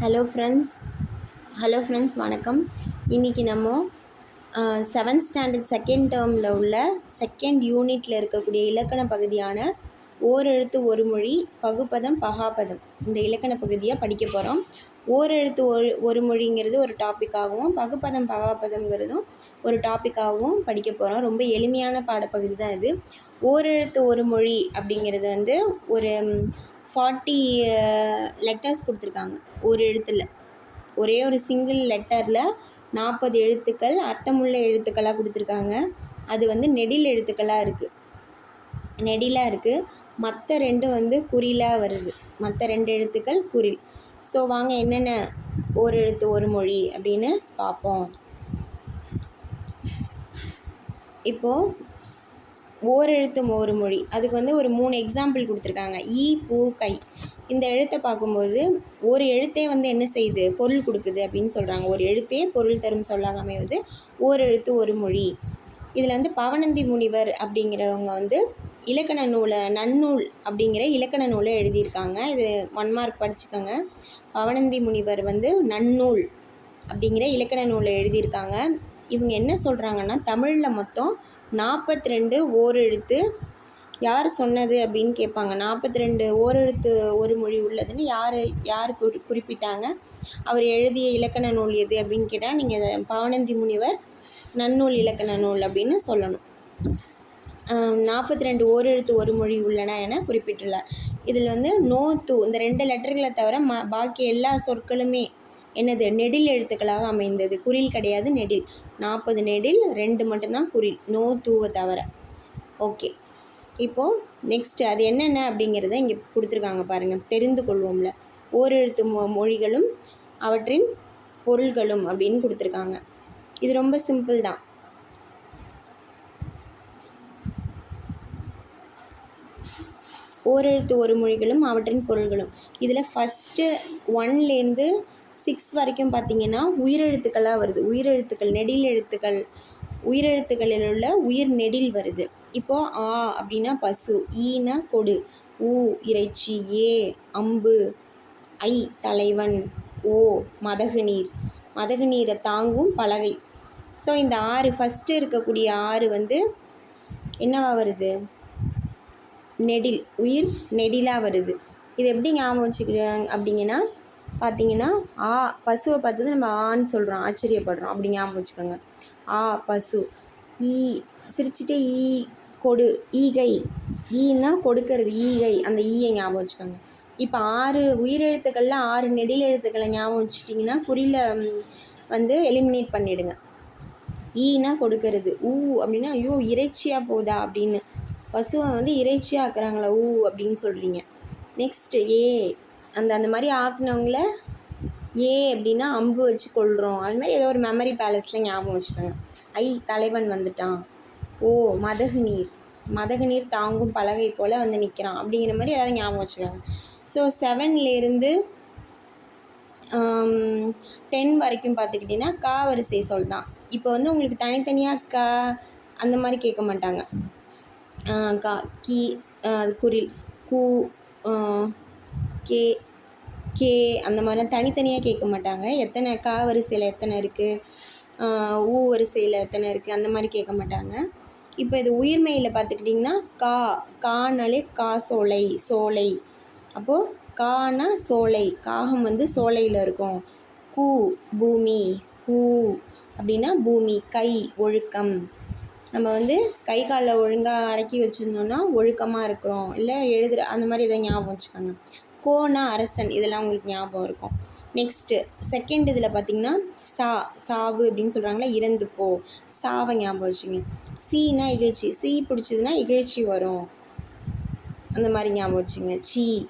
Hello friends hello friends வணக்கம். இன்றைக்கி நம்ம செவன்த் ஸ்டாண்டர்ட் செகண்ட் டேர்மில் உள்ள செகண்ட் யூனிட்டில் இருக்கக்கூடிய இலக்கண பகுதியான ஓரெழுத்து ஒரு மொழி பகுப்பதம் பகாப்பதம். இந்த இலக்கண பகுதியை படிக்க போகிறோம் ஓரெழுத்து ஒரு ஒரு மொழிங்கிறது ஒரு டாப்பிக்காகவும் பகுப்பதம் பகாப்பதம்ங்கிறதும் ஒரு டாப்பிக்காகவும் படிக்க போகிறோம் ரொம்ப எளிமையான பாடப்பகுதி தான் இது. ஓரெழுத்து ஒரு மொழி அப்படிங்கிறது வந்து ஒரு ஃபார்ட்டி லெட்டர்ஸ் uh, கொடுத்துருக்காங்க ஒரு எழுத்தில். ஒரே ஒரு சிங்கிள் லெட்டரில் நாற்பது எழுத்துக்கள் அர்த்தமுள்ள எழுத்துக்களாக கொடுத்துருக்காங்க. அது வந்து நெடில் எழுத்துக்களாக இருக்குது நெடிலாக இருக்குது மற்ற ரெண்டும் வந்து குறிலாக வருது. மற்ற ரெண்டு எழுத்துக்கள் குறில். ஸோ வாங்க என்னென்ன ஒரு எழுத்து ஒரு மொழி அப்படின்னு பார்ப்போம் இப்போது ஓரெழுத்தும் ஒரு மொழி. அதுக்கு வந்து ஒரு மூணு எக்ஸாம்பிள் கொடுத்துருக்காங்க. ஈ பூ கை. இந்த எழுத்தை பார்க்கும்போது ஒரு எழுத்தே வந்து என்ன செய்யுது? பொருள் கொடுக்குது அப்படின்னு சொல்கிறாங்க ஒரு எழுத்தே பொருள் தரும் சொல்லாக அமைவது ஓரெழுத்து ஒரு மொழி. இதில் வந்து பவனந்தி முனிவர் அப்படிங்கிறவங்க வந்து இலக்கண நூலை நன்னூல் அப்படிங்கிற இலக்கண நூலை எழுதியிருக்காங்க. இது ஒன் மார்க் படிச்சுக்கோங்க. பவனந்தி முனிவர் வந்து நன்னூல் அப்படிங்கிற இலக்கண நூலை எழுதியிருக்காங்க. இவங்க என்ன சொல்கிறாங்கன்னா தமிழில் மொத்தம் நாற்பத்தி ரெண்டு ஓரெழுத்து யார் சொன்னது அப்படின்னு கேட்பாங்க. நாற்பத்தி ரெண்டு ஓரெழுத்து ஒரு மொழி உள்ளதுன்னு யார் யார் குறி குறிப்பிட்டாங்க. அவர் எழுதிய இலக்கண நூல் எது அப்படின்னு கேட்டால் நீங்கள் பவனந்தி முனிவர் நன்னூல் இலக்கண நூல் அப்படின்னு சொல்லணும். நாற்பத்தி ரெண்டு ஓரெழுத்து ஒரு மொழி உள்ளன என குறிப்பிட்டுள்ளார். இதில் வந்து நோ தூ இந்த ரெண்டு லெட்டர்களை தவிர ம பாக்கி எல்லா சொற்களுமே என்னது நெடில் எழுத்துக்களாக அமைந்தது. குறில் கிடையாது நெடில். நாற்பது நெடில் ரெண்டு மட்டும்தான் குறில் நோ தூவை தவிர. ஓகே. இப்போது நெக்ஸ்ட்டு அது என்னென்ன அப்படிங்கிறத இங்கே கொடுத்துருக்காங்க பாருங்கள் தெரிந்து கொள்வோம்ல. ஓரெழுத்து மொ மொழிகளும் அவற்றின் பொருள்களும் அப்படின்னு கொடுத்துருக்காங்க. இது ரொம்ப சிம்பிள் தான். ஓரெழுத்து ஒரு மொழிகளும் அவற்றின் பொருள்களும். இதில் ஃபஸ்ட்டு ஒன்லேருந்து சிக்ஸ் வரைக்கும் பார்த்தீங்கன்னா உயிரெழுத்துக்களாக வருது. உயிரெழுத்துக்கள் நெடில் எழுத்துக்கள் உயிரெழுத்துக்களில் உள்ள உயிர் நெடில் வருது. இப்போது ஆ அப்படின்னா பசு ஈனா கொடு. ஊ இறைச்சி ஏ அம்பு ஐ தலைவன் ஓ மதகு நீர். மதகு நீரை தாங்கும் பலகை. ஸோ இந்த ஆறு ஃபஸ்ட்டு இருக்கக்கூடிய ஆறு வந்து என்னவா வருது? நெடில் உயிர் நெடிலாக வருது. இது எப்படி ஞாபகம் வச்சுக்கிறாங்க அப்படிங்கன்னா பார்த்தீங்கன்னா ஆ பசுவை பார்த்தது நம்ம ஆன்னு சொல்கிறோம் ஆச்சரியப்படுறோம். அப்படி ஞாபகம் வச்சுக்கோங்க. ஆ பசு. ஈ சிரிச்சிட்டே ஈ கொடு ஈகை. ஈன்னா கொடுக்கறது ஈகை. அந்த ஈயை ஞாபகம் வச்சுக்கோங்க. இப்போ ஆறு உயிரெழுத்துக்களில் ஆறு நெடில் எழுத்துக்களை ஞாபகம் வச்சுட்டிங்கன்னா குறியில் வந்து எலிமினேட் பண்ணிவிடுங்க ஈனா கொடுக்கறது ஊ அப்படின்னா ஐயோ இறைச்சியாக போதா அப்படின்னு. பசுவை வந்து இறைச்சியாக ஆக்குறாங்களா ஊ அப்படின்னு சொல்கிறீங்க நெக்ஸ்ட்டு ஏ. அந்த அந்த மாதிரி ஆக்குனவங்கள ஏ அப்படின்னா அம்பு வச்சு கொள்கிறோம் அது மாதிரி ஏதோ ஒரு மெமரி பேலஸில் ஞாபகம் வச்சுக்கோங்க. ஐ தலைவன் வந்துட்டான். ஓ மதகு நீர். மதகு நீர் தாங்கும் பலகை போல் வந்து நிற்கிறான் அப்படிங்கிற மாதிரி ஏதாவது ஞாபகம் வச்சுக்கோங்க. ஸோ செவன்லேருந்து டென் வரைக்கும் பார்த்துக்கிட்டிங்கன்னா கா வரிசை சொல் தான். இப்போ வந்து உங்களுக்கு தனித்தனியாக க அந்த மாதிரி கேட்க மாட்டாங்க. கா கி குரில். கூ கே கே அந்த மாதிரிலாம் தனித்தனியாக கேட்க மாட்டாங்க. எத்தனை கா வரிசையில் எத்தனை இருக்குது ஊ வரிசையில் எத்தனை இருக்குது அந்த மாதிரி கேட்க மாட்டாங்க. இப்போ இது உயிர்மெயில் பார்த்துக்கிட்டிங்கன்னா கா கானாலே கா சோலை சோலை. அப்போது கானா சோலை காகம் வந்து சோலையில் இருக்கும். கூ பூமி கூ அப்படின்னா பூமி கை ஒழுக்கம். நம்ம வந்து கை காலில் ஒழுங்காக அடக்கி வச்சுருந்தோன்னா ஒழுக்கமாக இருக்கிறோம். இல்லை எழுதுகிற அந்த மாதிரி எதாவது ஞாபகம் வச்சுக்கோங்க. கோனா அரசன் இதெல்லாம் உங்களுக்கு ஞாபகம் இருக்கும். நெக்ஸ்ட்டு செகண்ட் இதில் பார்த்தீங்கன்னா சா சாவு அப்படின்னு சொல்கிறாங்களா இறந்து போ. சாவை ஞாபகம் வச்சுங்க. சீனா இகழ்ச்சி. சீ பிடிச்சதுன்னா இகழ்ச்சி வரும். அந்த மாதிரி ஞாபகம் வச்சுங்க. சீ.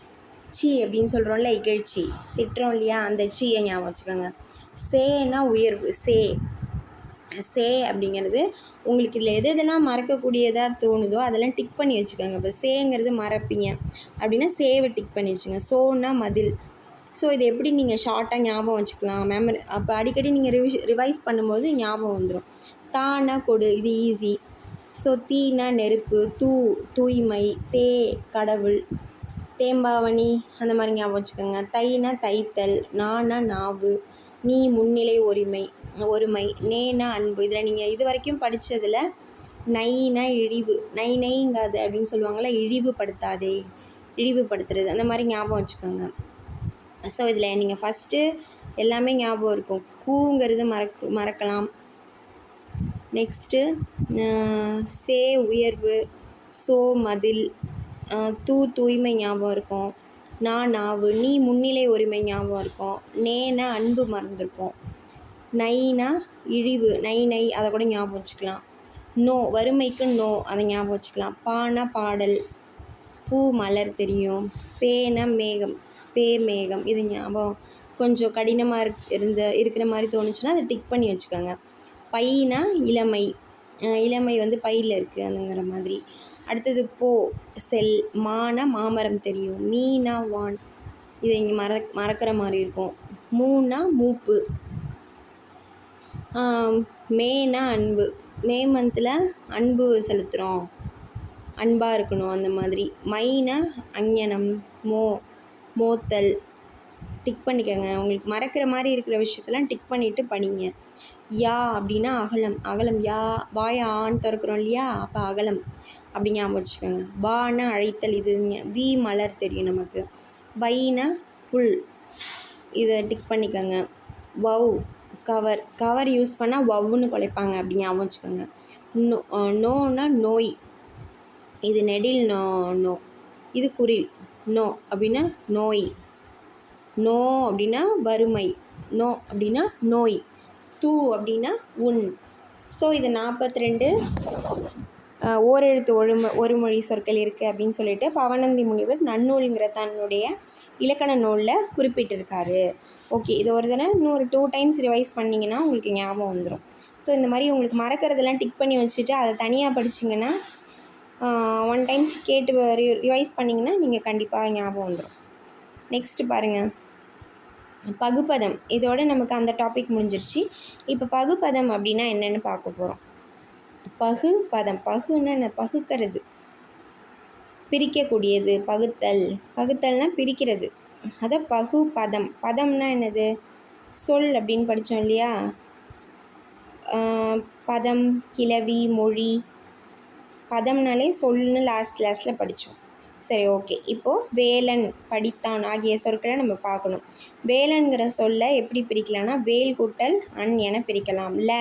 சீ அப்படின்னு சொல்கிறோம்ல இகழ்ச்சி. திட்டுறோம் இல்லையா? அந்த சீயை ஞாபகம் வச்சுக்கோங்க. சேனா உயர்வு. சே. சே அப்படிங்கிறது உங்களுக்கு இதில் எது எதெல்லாம் மறக்கக்கூடியதாக தோணுதோ அதெல்லாம் டிக் பண்ணி வச்சுக்கோங்க. இப்போ சேங்கிறது மறப்பீங்க அப்படின்னா சேவை டிக் பண்ணி வச்சுங்க சோன்னா மதில். ஸோ இது எப்படி நீங்கள் ஷார்ட்டாக ஞாபகம் வச்சுக்கலாம்? மெமரி அப்போ அடிக்கடி நீங்கள் ரிவிஷ் ரிவைஸ் பண்ணும்போது ஞாபகம் வந்துடும் தானா கொடு இது ஈஸி ஸோ தீனா நெருப்பு தூ தூய்மை தே கடவுள் தேம்பாவணி அந்த மாதிரி ஞாபகம் வச்சுக்கோங்க. தைனா தைத்தல் நானா நாவு நீ முன்னிலை உரிமை ஒருமை நேனா அன்பு. இதில் நீங்கள் இது வரைக்கும் படித்ததில் நைனா இழிவு. நை நைங்காது அப்படின்னு சொல்லுவாங்கள்ல இழிவுபடுத்தாதே இழிவுபடுத்துறது. அந்த மாதிரி ஞாபகம் வச்சுக்கோங்க. ஸோ இதில் நீங்கள் ஃபஸ்ட்டு எல்லாமே ஞாபகம் இருக்கும். கூங்கிறது மறக்க மறக்கலாம். நெக்ஸ்ட்டு சே உயர்வு. சோ மதில். தூ தூய்மை ஞாபகம் இருக்கும். நான் நாவு. நீ முன்னிலை உரிமை ஞாபகம் இருக்கும். நேனா அன்பு மறந்துருப்போம். நைனா இழிவு நை நை அதை கூட ஞாபகம் வச்சுக்கலாம். நோ வறுமைக்கு நோ அதை ஞாபகம் வச்சுக்கலாம். பானா பாடல் பூ மலர் தெரியும். பேனா மேகம் பே மேகம் இது ஞாபகம். கொஞ்சம் கடினமாக இருக் இருந்த இருக்கிற மாதிரி தோணுச்சுன்னா அதை டிக் பண்ணி வச்சுக்கோங்க. பைனா இளமை இளமை வந்து பையில் இருக்குது அதுங்கிற மாதிரி. அடுத்தது போ செல் மானா மாமரம் தெரியும். மீனா வான் இதை இங்கே மற மறக்கிற மாதிரி இருக்கும். மூணா மூப்பு. மேனா அன்பு. மே மந்தில் அன்பு செலுத்துகிறோம் அன்பாக இருக்கணும் அந்த மாதிரி. மைனா அஞ்ஞனம் மோ மோத்தல். டிக் பண்ணிக்கோங்க. உங்களுக்கு மறக்கிற மாதிரி இருக்கிற விஷயத்தெல்லாம் டிக் பண்ணிவிட்டு படிங்க யா அப்படின்னா அகலம். அகலம் யா. வாய ஆண் திறக்கிறோம் இல்லையா? அப்போ அகலம். அப்படி ஞாபகம் வச்சுக்கோங்க. வானா அழைத்தல் இது வி மலர் தெரியும் நமக்கு. வைனா புல். இதை டிக் பண்ணிக்கோங்க. வவ் கவர் கவர் யூஸ் பண்ணால் வவ்வுன்னு குலைப்பாங்க அப்படி ஞாபகம் வச்சுக்கோங்க. நோ நோனா நோய். இது நெடில் நோ நோ. இது குரில். நோ அப்படின்னா நோய். நோ அப்படின்னா வறுமை. நோ அப்படின்னா நோய். தூ அப்படின்னா உன் ஸோ இது நாற்பத்தி ரெண்டு ஓரெழுத்து ஒழும ஒரு மொழி சொற்கள் இருக்குது அப்படின்னு சொல்லிட்டு பவனந்தி முனிவர் நன்னூலுங்கிற தன்னுடைய இலக்கண நூலில் குறிப்பிட்டிருக்காரு. ஓகே இது ஒரு தடவை இன்னொரு டூ டைம்ஸ் ரிவைஸ் பண்ணிங்கன்னா உங்களுக்கு ஞாபகம் வந்துடும் ஸோ இந்த மாதிரி உங்களுக்கு மறக்கிறதெல்லாம் டிக் பண்ணி வச்சுட்டு அதை தனியாக படிச்சிங்கன்னா ஒன் டைம்ஸ் கேட்டு ரி ரிவைஸ் பண்ணிங்கன்னா நீங்கள் கண்டிப்பாக ஞாபகம் வந்துடும் நெக்ஸ்ட்டு பாருங்கள் பகுப்பதம். இதோட நமக்கு அந்த டாபிக் முடிஞ்சிருச்சு. இப்போ பகுப்பதம் அப்படின்னா என்னென்னு பார்க்க போகிறோம் பகு பதம் பகுன்னா பகுக்கிறது. பிரிக்கக்கூடியது பகுத்தல். பகுத்தல்னால் பிரிக்கிறது. அதை பகு பதம். பதம்னா என்னது? சொல் அப்படின்னு படித்தோம் இல்லையா? பதம் கிளவி மொழி. பதம்னாலே சொல்லுன்னு லாஸ்ட் கிளாஸில் படித்தோம் சரி ஓகே இப்போது வேலன் படித்தான் ஆகிய சொற்களை நம்ம பார்க்கணும். வேலன்கிற சொல்ல எப்படி பிரிக்கலாம்னா வேல் கூட்டல் அன் என பிரிக்கலாம். ல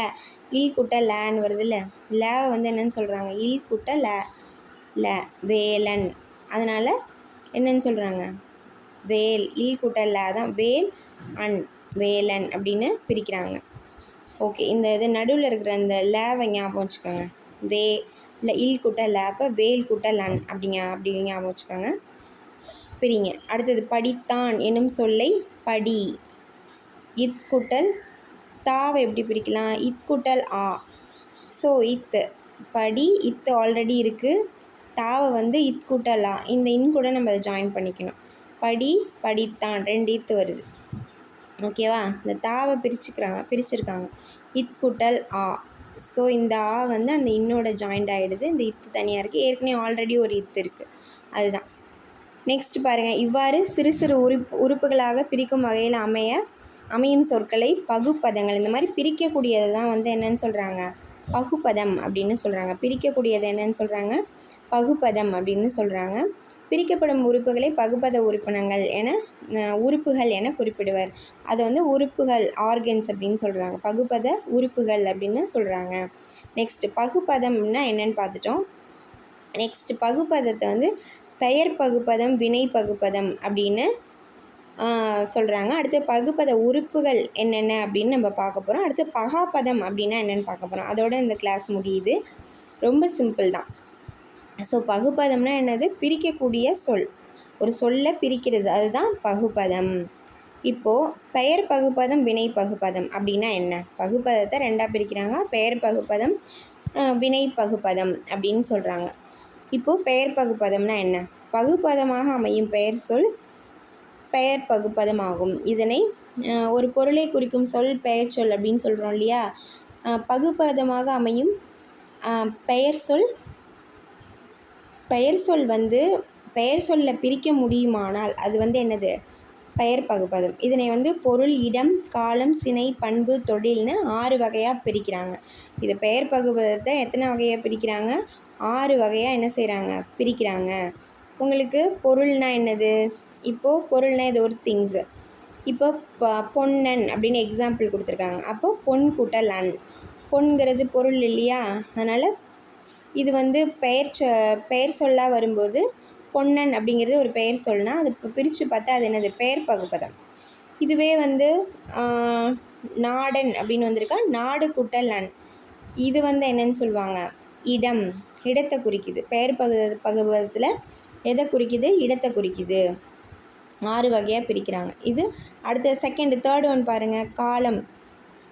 இல் கூட்டல் லேன்னு வருதுல்ல? ல வந்து என்னன்னு சொல்கிறாங்க இல் கூட்டல் ல. ல வேலன். அதனால் என்னன்னு சொல்கிறாங்க வேல் இல் கூட்டல் ல தான் வேல் அன் வேலன் அப்படின்னு பிரிக்கிறாங்க. ஓகே இந்த இது நடுவில் இருக்கிற அந்த லேவை ஞாபகம் வச்சுக்கோங்க. வே இல்லை இல் கூட்டல் லேப்பை அப்போ வேல் கூட்டல் அன் அப்படிங்க அப்படி ஞாபகம் வச்சுக்கோங்க. பிரிங்க. அடுத்தது படித்தான் என்னும் சொல்லை படி. இத் கூட்டல் தாவை எப்படி பிரிக்கலாம்? இத் கூட்டல் ஆ. ஸோ இத்து படி இத்து ஆல்ரெடி இருக்குது தாவை வந்து இத் கூட்டல் ஆ இந்த இன் கூட நம்ம அதை ஜாயின் பண்ணிக்கணும். படி படித்தான். ரெண்டு இத்து வருது. ஓகேவா இந்த தாவை பிரிச்சுக்கிறாங்க பிரிச்சிருக்காங்க. இத் கூட்டல் ஆ. ஸோ இந்த ஆ வந்து அந்த இன்னோட ஜாயிண்ட் ஆகிடுது இந்த இத்து தனியாக இருக்குது ஏற்கனவே ஆல்ரெடி ஒரு இத்து இருக்குது அதுதான். நெக்ஸ்ட் பாருங்கள் இவ்வாறு சிறு சிறு உறுப்பு உறுப்புகளாக பிரிக்கும் வகையில் அமைய அமையும் சொற்களை பகுப்பதங்கள். இந்த மாதிரி பிரிக்கக்கூடியது தான் வந்து என்னன்னு சொல்கிறாங்க பகுப்பதம் அப்படின்னு சொல்கிறாங்க பிரிக்கக்கூடியது என்னன்னு சொல்கிறாங்க பகுப்பதம் அப்படின்னு சொல்கிறாங்க பிரிக்கப்படும் உறுப்புகளை பகுப்பத உறுப்பினங்கள் என உறுப்புகள் என குறிப்பிடுவர். அதை வந்து உறுப்புகள் ஆர்கன்ஸ் அப்படின்னு சொல்கிறாங்க பகுப்பத உறுப்புகள் அப்படின்னு சொல்கிறாங்க நெக்ஸ்ட்டு பகுப்பதம்னா என்னன்னு பார்த்துட்டோம். நெக்ஸ்ட் பகுப்பதத்தை வந்து பெயர் பகுப்பதம் வினை பகுப்பதம் அப்படின்னு சொல்கிறாங்க அடுத்து பகுப்பத உறுப்புகள் என்னென்ன அப்படின்னு நம்ம பார்க்க போகிறோம் அடுத்து பகாப்பதம் அப்படின்னா என்னென்னு பார்க்க போகிறோம் அதோட இந்த கிளாஸ் முடியுது. ரொம்ப சிம்பிள் தான். ஸோ பகுப்பதம்னா என்னது? பிரிக்கக்கூடிய சொல். ஒரு சொல்லை பிரிக்கிறது. அதுதான் பகுப்பதம். இப்போது பெயர் பகுப்பதம் வினை பகுப்பதம் அப்படின்னா என்ன? பகுப்பதத்தை ரெண்டாக பிரிக்கிறாங்க. பெயர் பகுப்பதம் வினை பகுப்பதம் அப்படின்னு சொல்கிறாங்க இப்போது பெயர் பகுப்பதம்னா என்ன? பகுப்பதமாக அமையும் பெயர் சொல் பெயர் பகுப்பதம் ஆகும். இதனை ஒரு பொருளை குறிக்கும் சொல் பெயர் சொல் அப்படின்னு சொல்கிறோம் இல்லையா? பகுப்பதமாக அமையும் பெயர் சொல் பெயர் சொல் வந்து பெயர் சொல்ல பிரிக்க முடியுமானால் அது வந்து என்னது? பெயர் பகுப்பதம் இதனை வந்து பொருள் இடம் காலம் சினை பண்பு தொழில்னு ஆறு வகையாக பிரிக்கிறாங்க. இது பெயர் பகுப்பதத்தை எத்தனை வகையாக பிரிக்கிறாங்க? ஆறு வகையாக என்ன செய்கிறாங்க பிரிக்கிறாங்க. உங்களுக்கு பொருள்னா என்னது? இப்போது பொருள்னா இது ஒரு திங்ஸு இப்போ ப பொன்னன் அப்படின்னு எக்ஸாம்பிள் கொடுத்துருக்காங்க. அப்போது பொன் கூட்டல் அன். பொன்கிறது பொருள் இல்லையா? அதனால் இது வந்து பெயர் சொ பெயர் சொல்லாக வரும்போது பொன்னன் அப்படிங்கிறது ஒரு பெயர் சொல்னா அது இப்போ பிரித்து பார்த்தா அது என்னது? பெயர் பகுப்பதம். இதுவே வந்து நாடன் அப்படின்னு வந்திருக்கா. நாடு கூட்டல் நன். இது வந்து என்னன்னு சொல்லுவாங்க? இடம் இடத்தை குறிக்குது. பெயர் பகு பகுபதத்தில் எதை குறிக்குது? இடத்தை குறிக்குது. ஆறு வகையாக பிரிக்கிறாங்க. இது அடுத்த செகண்ட் தேர்ட் ஒன் பாருங்கள் காலம்.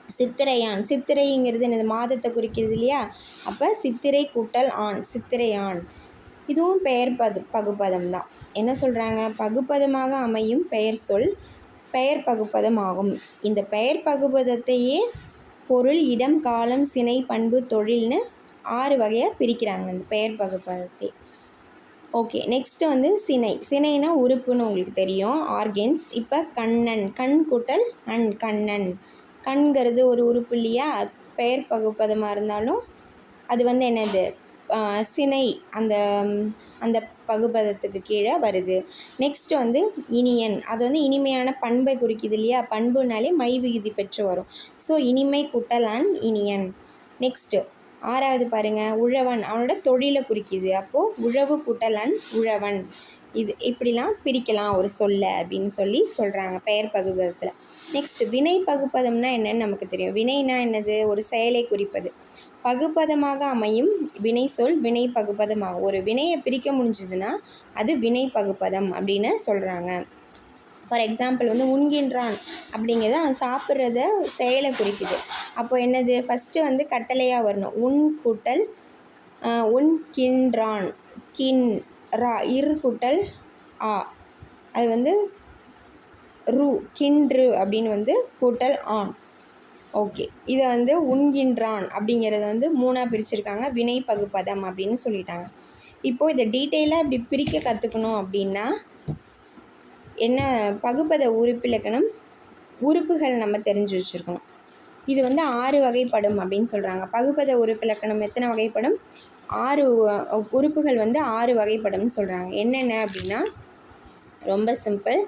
சித்திரையான். சித்திரைங்கிறது என்னது? மாதத்தை குறிக்கிறது இல்லையா? அப்போ சித்திரை கூட்டல் ஆண். சித்திரையான். இதுவும் பெயர் பது பகுப்பதம் தான் என்ன சொல்கிறாங்க பகுப்பதமாக அமையும் பெயர் சொல் பெயர் பகுப்பதம் ஆகும். இந்த பெயர் பகுப்பதத்தையே பொருள் இடம் காலம் சினை பண்பு தொழில்னு ஆறு வகையாக பிரிக்கிறாங்க இந்த பெயர் பகுப்பதத்தை. ஓகே நெக்ஸ்ட்டு வந்து சினை. சினைனா உறுப்புன்னு உங்களுக்கு தெரியும். ஆர்கன்ஸ் இப்போ கண்ணன். கண் கூட்டல் அன் கண்ணன். கண்கிறது ஒரு உறுப்பு இல்லையா பெயர் பகுப்பதமாக இருந்தாலும் அது வந்து என்னது? சினை அந்த அந்த பகுபதத்துக்கு கீழே வருது. நெக்ஸ்ட்டு வந்து இனியன். அது வந்து இனிமையான பண்பை குறிக்குது இல்லையா? பண்புனாலே மை விகுதி பெற்று வரும். ஸோ இனிமை குட்டலான் அன் இனியன். நெக்ஸ்ட்டு ஆறாவது பாருங்கள் உழவன். அவனோட தொழிலை குறிக்குது. அப்போது உழவு கூட்டல் அன் உழவன். இது இப்படிலாம் பிரிக்கலாம் ஒரு சொல்ல அப்படின்னு சொல்லி சொல்கிறாங்க பெயர் பகுபதத்தில் நெக்ஸ்ட் வினை பகுப்பதம்னா என்னன்னு நமக்கு தெரியும். வினைனா என்னது? ஒரு செயலை குறிப்பது. பகுப்பதமாக அமையும் வினை சொல் வினை பகுப்பதமாகும். ஒரு வினையை பிரிக்க முடிஞ்சதுன்னா அது வினை பகுப்பதம் அப்படின்னு சொல்கிறாங்க ஃபார் எக்ஸாம்பிள் வந்து உண்கின்றான் அப்படிங்கிறது அவன் சாப்பிட்றத செயலை குறிக்குது. அப்போ என்னது? ஃபஸ்ட்டு வந்து கட்டளையாக வரணும். உன் கூட்டல் உண்கின்றான். கின் ரா இரு கூட்டல் ஆ. அது வந்து ரு கின்று அப்படின்னு வந்து கூட்டல் ஆன் ஓகே. இதை வந்து உண்கின்றான் அப்படிங்கிறத வந்து மூணாக பிரிச்சுருக்காங்க. வினை பகுப்பதம் அப்படின்னு சொல்லிட்டாங்க. இப்போது இதை டீட்டெயிலாக இப்படி பிரிக்க கற்றுக்கணும் அப்படின்னா என்ன பகுப்பத உறுப்பிலக்கணம் உறுப்புகள் நம்ம தெரிஞ்சு வச்சுருக்கணும். இது வந்து ஆறு வகைப்படும் அப்படின்னு சொல்கிறாங்க பகுப்பத உறுப்பிலக்கணம் எத்தனை வகைப்படும்? ஆறு உறுப்புகள் வந்து ஆறு வகைப்படும்னு சொல்கிறாங்க என்னென்ன அப்படின்னா ரொம்ப சிம்பிள்.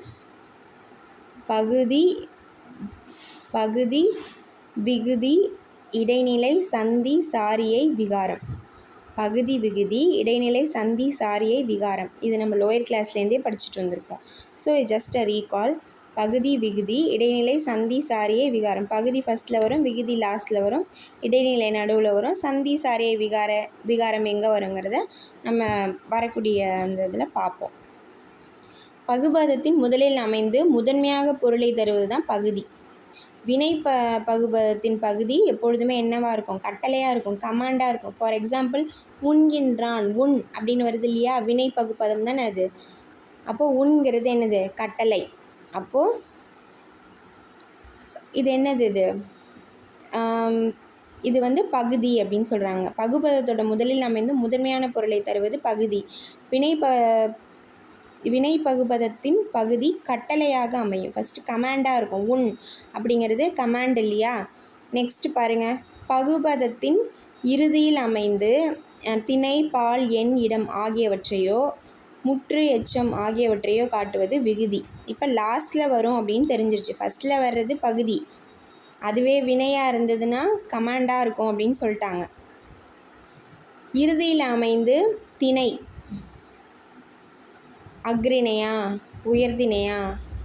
பகுதி பகுதி விகுதி இடைநிலை சந்தி சாரியை விகாரம். பகுதி விகுதி இடைநிலை சந்தி சாரியை விகாரம். இது நம்ம லோயர் கிளாஸ்லேருந்தே படிச்சுட்டு வந்திருக்கோம். ஸோ ஜஸ்ட் அ ரீகால் பகுதி விகுதி இடைநிலை சந்தி சாரியை விகாரம். பகுதி ஃபஸ்ட்டில் வரும் விகுதி லாஸ்ட்டில் வரும். இடைநிலை நடுவில் வரும். சந்தி சாரியை விகார விகாரம் எங்கே வருங்கிறத நம்ம வரக்கூடிய அந்த இதில் பார்ப்போம். பகுபாதத்தின் முதலில் அமைந்து முதன்மையாக பொருளை தருவது தான் பகுதி. வினை ப பகுபதத்தின் பகுதி எப்பொழுதுமே என்னவாக இருக்கும்? கட்டளையாக இருக்கும் கமாண்டாக இருக்கும். ஃபார் எக்ஸாம்பிள் உண்கின்றான் உன் அப்படின்னு வருது இல்லையா? வினை பகுப்பதம் தானே அது. அப்போது உண்கிறது என்னது? கட்டளை. அப்போது இது என்னது இது? இது வந்து பகுதி அப்படின்னு சொல்கிறாங்க பகுபதத்தோட முதலில் அமைந்து முதன்மையான பொருளை தருவது பகுதி. வினை ப வினை பகுபதத்தின் பகுதி கட்டளையாக அமையும். ஃபஸ்ட்டு கமாண்டாக இருக்கும். உன் அப்படிங்கிறது கமாண்ட் இல்லையா? நெக்ஸ்ட் பாருங்கள் பகுபதத்தின் இறுதியில் அமைந்து திணை பால் எண் இடம் ஆகியவற்றையோ முற்று எச்சம் ஆகியவற்றையோ காட்டுவது விகுதி. இப்போ லாஸ்ட்டில் வரும் அப்படின்னு தெரிஞ்சிருச்சு. ஃபஸ்ட்டில் வர்றது பகுதி. அதுவே வினையாக இருந்ததுன்னா கமாண்டாக இருக்கும் அப்படின்னு சொல்லிட்டாங்க. இறுதியில் அமைந்து திணை. அக்ரிணையா உயர்திணையா?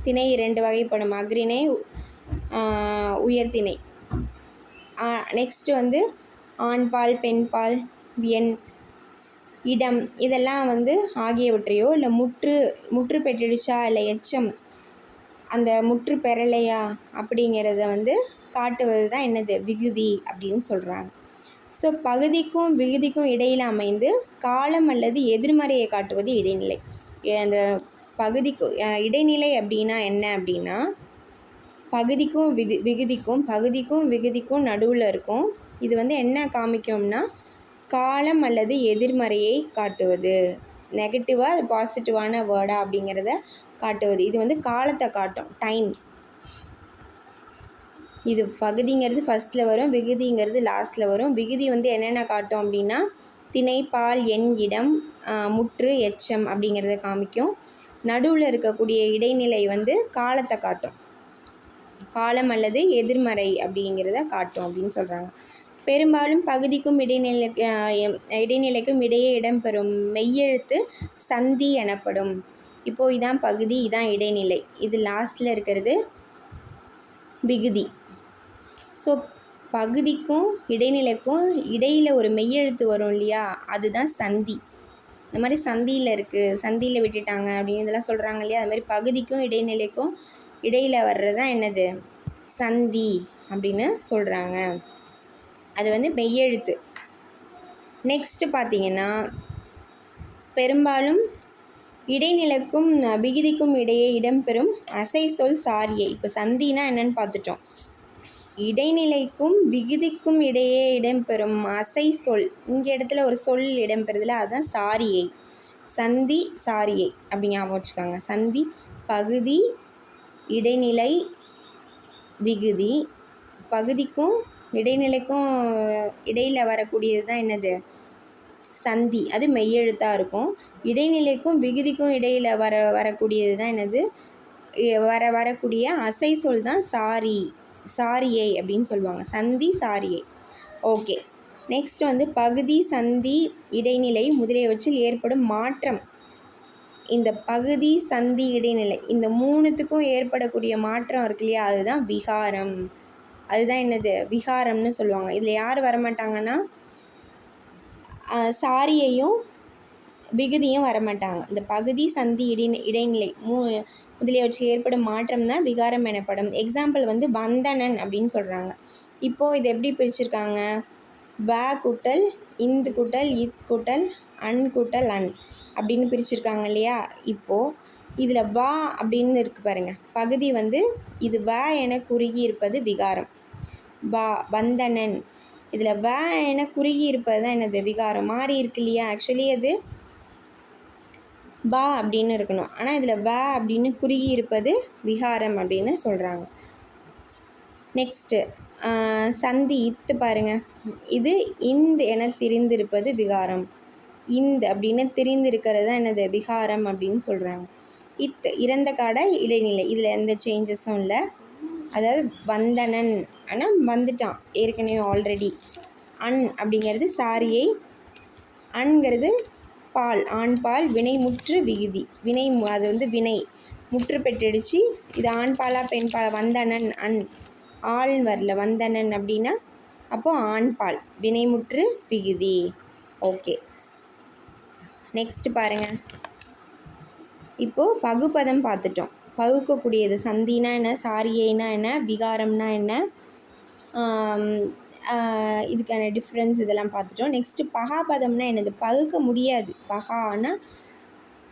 திணை இரண்டு வகைப்படும். அக்ரிணை உயர்திணை. நெக்ஸ்ட்டு வந்து ஆண்பால் பெண்பால் எண் இடம். இதெல்லாம் வந்து ஆகியவற்றையோ இல்லை முற்று முற்று பெற்றிடுச்சா இல்லை எச்சம் அந்த முற்று பெறலையா அப்படிங்கிறத வந்து காட்டுவது தான் என்னது? விகுதி அப்படின்னு சொல்கிறாங்க ஸோ பகுதிக்கும் விகுதிக்கும் இடையில் அமைந்து காலம் அல்லது எதிர்மறையை காட்டுவது இடைநிலை. அந்த பகுதிக்கு இடைநிலை அப்படின்னா என்ன அப்படின்னா பகுதிக்கும் விதி விகுதிக்கும் பகுதிக்கும் விகுதிக்கும் நடுவில் இருக்கும். இது வந்து என்ன காமிக்கும்னா காலம் அல்லது எதிர்மறையை காட்டுவது. நெகட்டிவாக அது பாசிட்டிவான வேர்டா அப்படிங்கிறத காட்டுவது. இது வந்து காலத்தை காட்டும். டைம் இது பகுதிங்கிறது ஃபஸ்ட்டில் வரும் விகுதிங்கிறது லாஸ்ட்டில் வரும். விகுதி வந்து என்னென்ன காட்டும் அப்படின்னா திணை பால் எண் இடம் முற்று எச்சம் அப்படிங்கிறத காமிக்கும். நடுவில் இருக்கக்கூடிய இடைநிலை வந்து காலத்தை காட்டும். காலம் அல்லது எதிர்மறை அப்படிங்கிறத காட்டும் அப்படின்னு சொல்கிறாங்க பெரும்பாலும் பகுதிக்கும் இடைநிலை இடைநிலைக்கும் இடையே இடம்பெறும் மெய்யெழுத்து சந்தி எனப்படும். இப்போது இதான் பகுதி இதான் இடைநிலை. இது லாஸ்ட்டில் இருக்கிறது விகுதி. ஸோ பகுதிக்கும் இடைநிலைக்கும் இடையில் ஒரு மெய்யெழுத்து வரும் இல்லையா? அதுதான் சந்தி. இந்த மாதிரி சந்தியில் இருக்குது சந்தியில் விட்டுட்டாங்க அப்படின்னு இதெல்லாம் சொல்கிறாங்க இல்லையா? அது மாதிரி பகுதிக்கும் இடைநிலைக்கும் இடையில் வர்றது தான் என்னது? சந்தி அப்படின்னு சொல்கிறாங்க அது வந்து மெய்யெழுத்து. நெக்ஸ்ட்டு பார்த்தீங்கன்னா பெரும்பாலும் இடைநிலைக்கும் விகுதிக்கும் இடையே இடம்பெறும் அசை சொல் சாரியை. இப்போ சந்தினா என்னன்னு பார்த்துட்டோம். இடைநிலைக்கும் விகுதிக்கும் இடையே இடம்பெறும் அசை சொல். இங்கே இடத்துல ஒரு சொல் இடம்பெறுதுல அதுதான் சாரியை. சந்தி சாரியை. அப்படி ஞாபகம் வச்சுக்கோங்க. சந்தி பகுதி இடைநிலை விகுதி. பகுதிக்கும் இடைநிலைக்கும் இடையில் வரக்கூடியது தான் என்னது? சந்தி. அது மெய்யெழுத்தாக இருக்கும். இடைநிலைக்கும் விகுதிக்கும் இடையில் வர வரக்கூடியது தான் என்னது? வர வரக்கூடிய அசை சொல் தான் சாரி. சாரியை அப்படின்னு சொல்லுவாங்க. சந்தி சாரியை. ஓகே. நெக்ஸ்ட் வந்து பகுதி சந்தி இடைநிலை முதலியவற்றில் ஏற்படும் மாற்றம். இந்த பகுதி சந்தி இடைநிலை இந்த மூணுத்துக்கும் ஏற்படக்கூடிய மாற்றம் இருக்கு இல்லையா? அதுதான் விகாரம். அதுதான் என்னது? விகாரம்னு சொல்லுவாங்க. இதில் யார் வரமாட்டாங்கன்னா சாரியையும் விகுதியும் வரமாட்டாங்க. இந்த பகுதி சந்தி இடை இடைநிலை மூ முதலியவற்றில் ஏற்படும் மாற்றம் தான் விகாரம் எனப்படும். எக்ஸாம்பிள் வந்து வந்தனன் அப்படின்னு சொல்கிறாங்க இப்போது இது எப்படி பிரிச்சிருக்காங்க? வ குட்டல் இந்து குட்டல் இத் குட்டல் அன் குட்டல் அன் அப்படின்னு பிரிச்சிருக்காங்க இல்லையா? இப்போது இதில் வா அப்படின்னு இருக்குது பாருங்கள் பகுதி வந்து இது வ என குறுகி இருப்பது விகாரம். வா வந்தனன். இதில் வ என குறுகி இருப்பது தான் என்னது? விகாரம். மாறி இருக்கு இல்லையா? ஆக்சுவலி அது பா அப்படின்னு இருக்கணும். ஆனால் இதில் வ அப்படின்னு குறுகி இருப்பது விகாரம் அப்படின்னு சொல்கிறாங்க நெக்ஸ்ட்டு சந்தி இத்து பாருங்க. இது இந்து என திரிந்திருப்பது விகாரம். இந்து அப்படின்னு திரிந்திருக்கிறது தான் என்னது? விகாரம் அப்படின்னு சொல்கிறாங்க இத் இறந்த காடை இடைநிலை. இதில் எந்த சேஞ்சஸும் இல்லை. அதாவது வந்தனன். ஆனால் வந்துட்டான். ஏற்கனவே ஆல்ரெடி அன் அப்படிங்கிறது சாரியை. அன்கிறது பால் ஆண் பால் வினை முற்று விகுதி. வினை அது வந்து வினை. முற்று பெற்றிடுச்சு. இது ஆண் பாலா பெண் பாலா? வந்தனன் அன். ஆள் வரல. வந்தனன் அப்படின்னா அப்போது ஆண் பால். வினைமுற்று விகுதி. ஓகே. நெக்ஸ்ட் பாருங்கள் இப்போது பகுப்பதம் பார்த்துட்டோம். பகுக்கக்கூடியது சந்தினா என்ன சாரியைனா என்ன விகாரம்னா என்ன இதுக்கான டிஃப்ரென்ஸ் இதெல்லாம் பார்த்துட்டோம். நெக்ஸ்ட்டு பகாபதம்னா என்னது? பகுக்க முடியாது. பகானா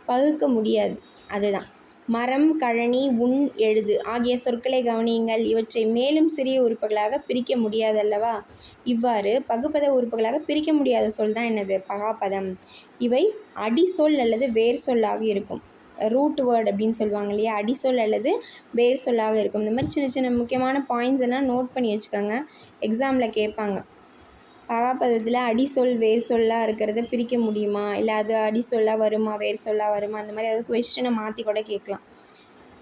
பகுக்க முடியாது. அதுதான். மரம் கழனி உண் எழுது ஆகிய சொற்களை கவனியுங்கள். இவற்றை மேலும் சிறிய உறுப்புகளாக பிரிக்க முடியாதல்லவா? இவ்வாறு பகுப்பத உறுப்புகளாக பிரிக்க முடியாத சொல் தான் என்னது? பகாபதம். இவை அடி சொல் அல்லது வேர் சொல்லாக இருக்கும். ரூட் வேர்ட் அப்படின்னு சொல்லுவாங்க இல்லையா? அடிசொல் அல்லது வேர் சொல்லாக இருக்கும். இந்த மாதிரி சின்ன சின்ன முக்கியமான பாயிண்ட்ஸ் எல்லாம் நோட் பண்ணி வச்சுக்கோங்க. எக்ஸாமில் கேட்பாங்க. பகாபதத்தில் அடிசொல் வேர் சொல்லாக இருக்கிறத பிரிக்க முடியுமா? இல்லை அது அடிசொல்லாக வருமா வேர் சொல்லாக வருமா? அந்த மாதிரி ஏதாவது கொஸ்டினை மாற்றி கூட கேட்கலாம்.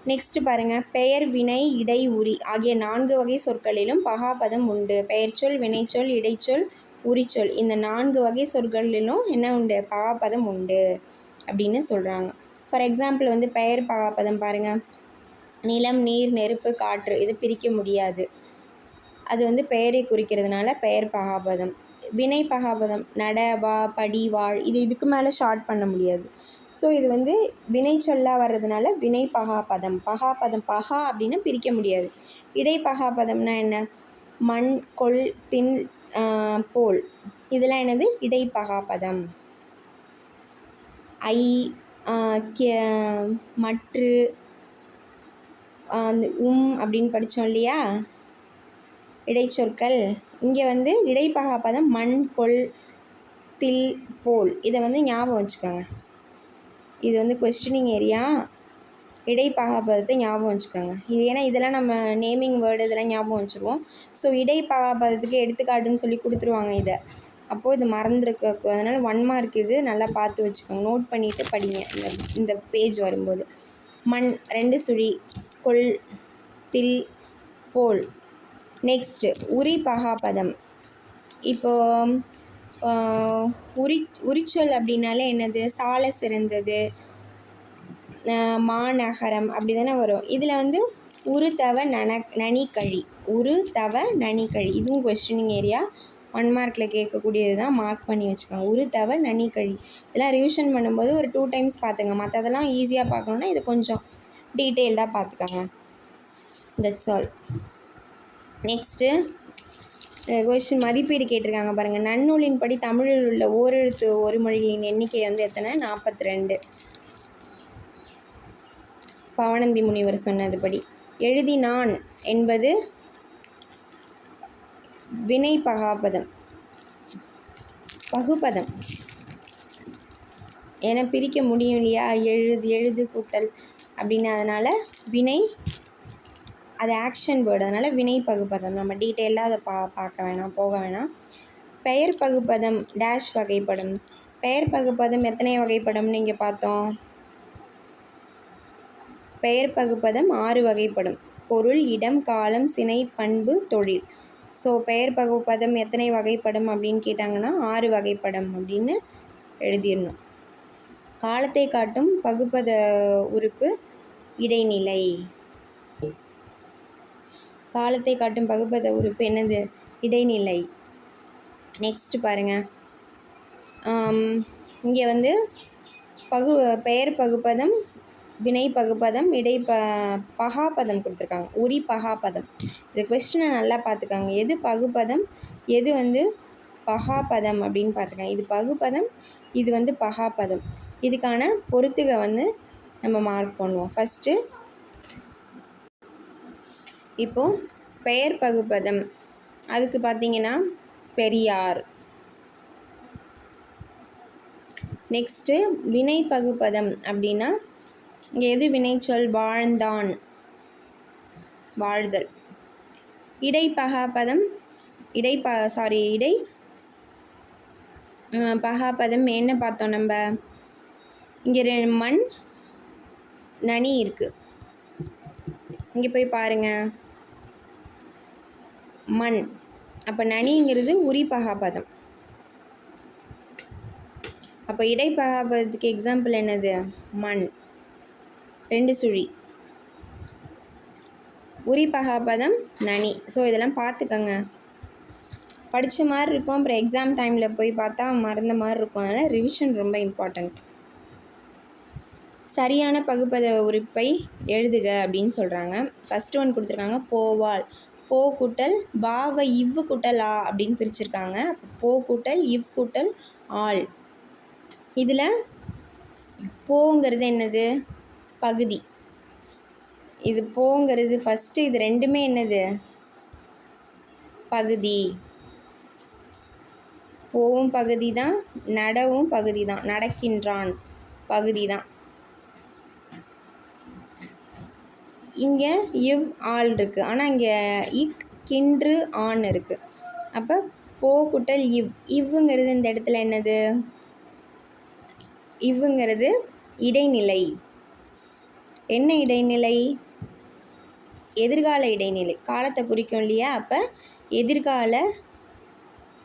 நெக்ஸ்ட்டு பாருங்கள் பெயர் வினை இடை உரி ஆகிய நான்கு வகை சொற்களிலும் பகாபதம் உண்டு. பெயர்ச்சொல் வினைச்சொல் இடைச்சொல் உரிச்சொல். இந்த நான்கு வகை சொற்களிலும் என்ன உண்டு? பகாபதம் உண்டு அப்படின்னு சொல்கிறாங்க ஃபார் எக்ஸாம்பிள் வந்து பெயர் பகாபதம் பாருங்கள் நிலம் நீர் நெருப்பு காற்று இது பிரிக்க முடியாது. அது வந்து பெயரை குறிக்கிறதுனால பெயர் பகாபதம். வினை பகாபதம் நட வா படி வாழ் இது இதுக்கு மேலே ஷார்ட் பண்ண முடியாது. ஸோ இது வந்து வினை சொல்லாக வர்றதுனால வினை பகாபதம். பகாபதம் பகா அப்படின்னு பிரிக்க முடியாது. இடை பகாபதம்னா என்ன? மண் கொள் தின் போல். இதெல்லாம் என்னது? இடை பகாபதம். ஐ மற்று அந்த உம் அப்படின்னு படித்தோம் இல்லையா? இடைச்சொற்கள். இங்கே வந்து இடைப்பகாப்பதம் மண் கொள் தில் போல். இதை வந்து ஞாபகம் வச்சுக்கோங்க. இது வந்து கொஸ்டினிங் ஏரியா இடைப்பகாபதத்தை ஞாபகம் வச்சுக்கோங்க. இது ஏன்னா இதெல்லாம் நம்ம நேமிங் வேர்டு இதெல்லாம் ஞாபகம் வச்சுருவோம். ஸோ இடைப்பகாபதத்துக்கு எடுத்துக்காட்டுன்னு சொல்லி கொடுத்துருவாங்க இதை. அப்போது இது மறந்துருக்க அதனால் ஒன் மார்க் இது நல்லா பார்த்து வச்சுக்கோங்க. நோட் பண்ணிவிட்டு படிங்க. இந்த இந்த பேஜ் வரும்போது. மண் ரெண்டு சுழி கொள் தில் போல். நெக்ஸ்ட்டு உரி பகாபதம் இப்போ உரி உரிச்சொல் அப்படின்னாலே என்னது? சால சிறந்தது. மாநகரம் அப்படி தானே வரும். இதில் வந்து உரு தவ நன நனிக்கழி. உரு தவ நனிக்கழி. இதுவும் கொஸ்டினிங் ஏரியா ஒன் மார்க்கில் கேட்கக்கூடியது தான் மார்க் பண்ணி வச்சுக்கோங்க. ஒரு தவ நனிக்கழி இதெல்லாம் ரிவிஷன் பண்ணும்போது ஒரு டூ டைம்ஸ் பார்த்துங்க. மற்றதெல்லாம் ஈஸியாக பார்க்கணுன்னா இது கொஞ்சம் டீட்டெயில்டாக பார்த்துக்கோங்க. தட்ஸ் ஆல் நெக்ஸ்ட்டு கொஷின் மதிப்பீடு கேட்டிருக்காங்க பாருங்கள் நன்னூலின் படி தமிழில் உள்ள ஓரெழுத்து ஒரு மொழியின் எண்ணிக்கை வந்து எத்தனை? நாற்பத்தி ரெண்டு பவனந்தி முனிவர் சொன்னதுபடி. எழுதினான் என்பது வினை பகாபதம். பகுபதம் என பிரிக்க முடியும் இல்லையா? எழுது எழுது கூட்டல் அப்படின்னு. அதனால் வினை அது ஆக்ஷன் வேர்டு அதனால் வினை பகுப்பதம் நம்ம டீட்டெயிலாக அதை பா பார்க்க வேணாம் போக வேணாம். பெயர் பகுப்பதம் டேஷ் வகைப்படும். பெயர் பகுப்பதம் எத்தனை வகைப்படும் நீங்கள் பார்த்தோம்? பெயர் பகுப்பதம் ஆறு வகைப்படும். பொருள் இடம் காலம் சினை பண்பு தொழில். ஸோ பெயர் பகுப்பதம் எத்தனை வகைப்படும் அப்படின்னு கேட்டாங்கன்னா ஆறு வகைப்படம் அப்படின்னு எழுதிடணும் காலத்தை காட்டும் பகுப்பத உறுப்பு இடைநிலை. காலத்தை காட்டும் பகுப்பத உறுப்பு என்னது? இடைநிலை. நெக்ஸ்ட் பாருங்கள் இங்கே வந்து பகு பெயர் பகுப்பதம் வினை பகுப்பதம் இடை ப பகாபதம் கொடுத்துருக்காங்க. உரி பகாபதம். இந்த கொஸ்டினை நல்லா பார்த்துக்காங்க. எது பகுப்பதம் எது வந்து பகாபதம் அப்படின்னு பார்த்துக்காங்க. இது பகுப்பதம் இது வந்து பகாபதம். இதுக்கான பொருத்துக வந்து நம்ம மார்க் பண்ணுவோம். ஃபஸ்ட்டு இப்போது பெயர் பகுப்பதம் அதுக்கு பார்த்தீங்கன்னா பெரியார். நெக்ஸ்ட்டு வினை பகுப்பதம் அப்படின்னா எது வினைச்சொல் வாழ்ந்தான்? வாழ்தல். இடைப்பகாபதம் இடை ப சாரி இடை பகாபதம் என்ன பார்த்தோம் நம்ம? இங்கே மண் நனி இருக்குது இங்கே போய் பாருங்கள் மண். அப்போ நனிங்கிறது உரி பகாபதம். அப்போ இடைப்பகாபதத்துக்கு எக்ஸாம்பிள் என்னது? மண். ரெண்டு சுழி. உரி பகாபதம் நனி. ஸோ இதெல்லாம் பார்த்துக்கங்க. படித்த மாதிரி இருக்கும். அப்புறம் எக்ஸாம் டைமில் போய் பார்த்தா மறந்த மாதிரி இருக்கும். அதனால் ரிவிஷன் ரொம்ப இம்பார்ட்டண்ட் சரியான பகுப்பத உறுப்பை எழுதுக அப்படின்னு சொல்கிறாங்க ஃபஸ்ட்டு ஒன் கொடுத்துருக்காங்க போவால் போ கூட்டல் பாவை இவ்வு கூட்டல் ஆ அப்படின்னு பிரிச்சிருக்காங்க. போ கூட்டல் இவ் கூட்டல் ஆள். இதில் போங்கிறது என்னது? பகுதி. இது போங்கிறது ஃபஸ்ட்டு இது ரெண்டுமே என்னது? பகுதி. போவும் பகுதி தான் நடவும் பகுதி தான் நடக்கின்றான் பகுதி தான் இங்கே இவ் ஆள் இருக்குது ஆனால் இங்கே இக் கின்று ஆண் இருக்குது அப்போ போ குட்டல் இவ். இவ்வுங்கிறது இந்த இடத்துல என்னது? இவ்வுங்கிறது இடைநிலை. என்ன இடைநிலை? எதிர்கால இடைநிலை. காலத்தை குறிக்கும் இல்லையா? அப்போ எதிர்கால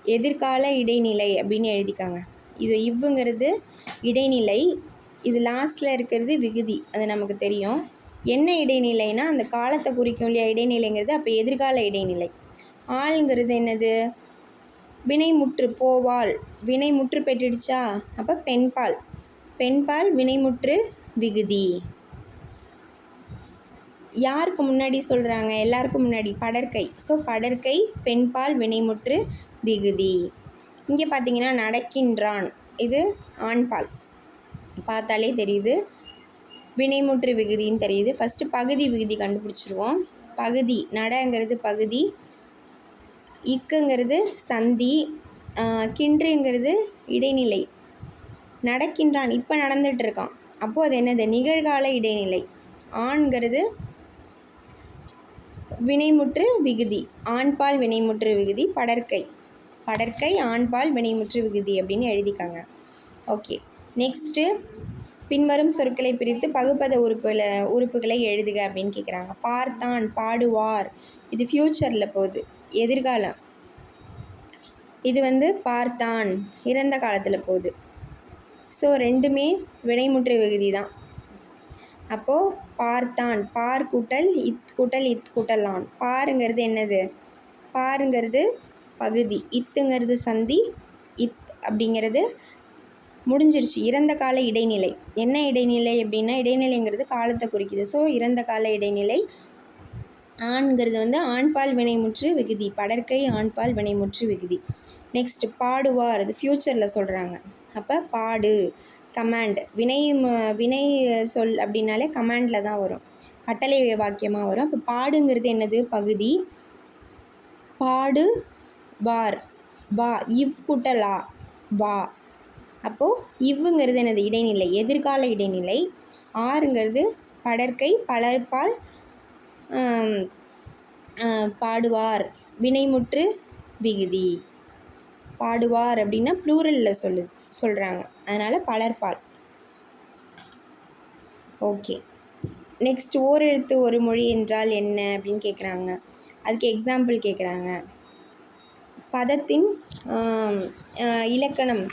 எதிர்கால இடைநிலை அப்படின்னு எழுதிக்காங்க. இது இவ்வுங்கிறது இடைநிலை. இது லாஸ்ட்டில் இருக்கிறது விகுதி. அது நமக்கு தெரியும். என்ன இடைநிலைனா அந்த காலத்தை குறிக்கும் இல்லையா இடைநிலைங்கிறது அப்போ எதிர்கால இடைநிலை. ஆளுங்கிறது என்னது? வினைமுற்று போவாள். வினைமுற்று பெற்றுடுச்சா? அப்போ பெண்பால். பெண்பால் வினைமுற்று விகுதி. யாருக்கு முன்னாடி சொல்கிறாங்க எல்லாருக்கும் முன்னாடி. படற்கை. ஸோ படற்கை பெண்பால் வினைமுற்று விகுதி. இங்கே பார்த்தீங்கன்னா நடக்கின்றான். இது ஆண்பால். பார்த்தாலே தெரியுது. வினைமுற்று விகுதின்னு தெரியுது. ஃபஸ்ட்டு பகுதி விகுதி கண்டுபிடிச்சிருவோம். பகுதி நடங்கிறது பகுதி. இக்குங்கிறது சந்தி. கிண்டுங்கிறது கின்றுங்கிறது இடைநிலை. நடக்கின்றான். இப்போ நடந்துட்டு இருக்கான். அப்போது அது என்னது? நிகழ்கால இடைநிலை. ஆண்கிறது வினைமுற்று விகுதி. ஆண்பால் வினைமுற்று விகுதி படற்கை. படற்கை ஆண்பால் வினைமுற்று விகுதி அப்படின்னு எழுதிக்காங்க. ஓகே. நெக்ஸ்ட்டு பின்வரும் சொற்களை பிரித்து பகுப்பத உறுப்புகளை உறுப்புகளை எழுதுக அப்படின்னு கேட்குறாங்க பார்த்தான் பாடுவார். இது ஃப்யூச்சரில் போகுது. எதிர்காலம். இது வந்து பார்த்தான் இறந்த காலத்தில் போகுது. ஸோ ரெண்டுமே வினைமுற்று விகுதி தான். அப்போது பார்த்தான். பார் கூட்டல் இத் கூட்டல் இத் கூட்டலான். பாருங்கிறது என்னது? பாருங்கிறது பகுதி. இத்துங்கிறது சந்தி இத் அப்படிங்கிறது முடிஞ்சிருச்சு. இறந்த கால இடைநிலை. என்ன இடைநிலை அப்படின்னா இடைநிலைங்கிறது காலத்தை குறிக்குது. ஸோ இறந்த கால இடைநிலை ஆண்கிறது வந்து ஆண்பால் வினைமுற்று விகுதி. படற்கை ஆண்பால் வினைமுற்று விகுதி. நெக்ஸ்ட் பாடுவார். அது ஃப்யூச்சரில் சொல்கிறாங்க அப்போ பாடு. கமாண்ட். வினை வினை சொல் அப்படின்னாலே கமாண்டில் தான் வரும். கட்டளை வாக்கியமாக வரும். அப்போ பாடுங்கிறது என்னது? பகுதி. பாடு வார் வா. இவ் குட்டலா. வா. அப்போது இவ்வுங்கிறது என்னது? இடைநிலை. எதிர்கால இடைநிலை. ஆறுங்கிறது படற்கை பலர்பால் பாடுவார். வினைமுற்று விகுதி. பாடுவார் அப்படின்னா ப்ளூரலில் சொல்லுது. சொல்கிறாங்க அதனால் பலர்பால் ஓகே நெக்ஸ்ட் ஓரெழுத்து ஒரு மொழி என்றால் என்ன அப்படின்னு கேட்குறாங்க அதுக்கு எக்ஸாம்பிள் கேட்குறாங்க பதத்தின் இலக்கணம்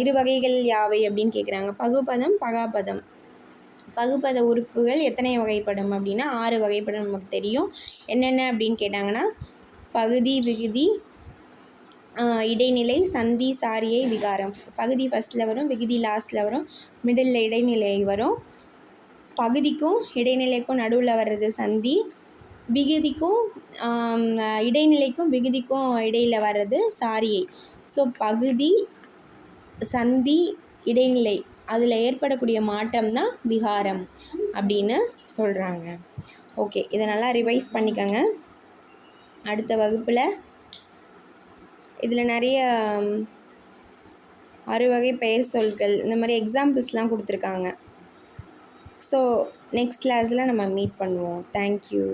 இரு வகைகள் யாவை அப்படின்னு கேட்குறாங்க பகுபதம் பகாபதம். பகுபத உறுப்புகள் எத்தனை வகைப்படும் அப்படின்னா ஆறு வகைப்படும் நமக்கு தெரியும். என்னென்ன அப்படின்னு கேட்டாங்கன்னா பகுதி விகுதி இடைநிலை சந்தி சாரியை விகாரம். பகுதி ஃபஸ்ட்டில் வரும் விகுதி லாஸ்ட்டில் வரும் மிடில் இடைநிலை வரும். பகுதிக்கும் இடைநிலைக்கும் நடுவில் வர்றது சந்தி. விகுதிக்கும் இடைநிலைக்கும் விகுதிக்கும் இடையில் வர்றது சாரியை. ஸோ பகுதி சந்தி இடைநிலை அதில் ஏற்படக்கூடிய மாற்றம் தான் விகாரம் அப்படின்னு சொல்கிறாங்க ஓகே இதை நல்லா ரிவைஸ் பண்ணிக்கோங்க. அடுத்த வகுப்பில் இதில் நிறைய அறுவகை பெயர் சொல்கள் இந்த மாதிரி எக்ஸாம்பிள்ஸ்லாம் கொடுத்துருக்காங்க. ஸோ நெக்ஸ்ட் கிளாஸில் நம்ம மீட் பண்ணுவோம். தேங்க்யூ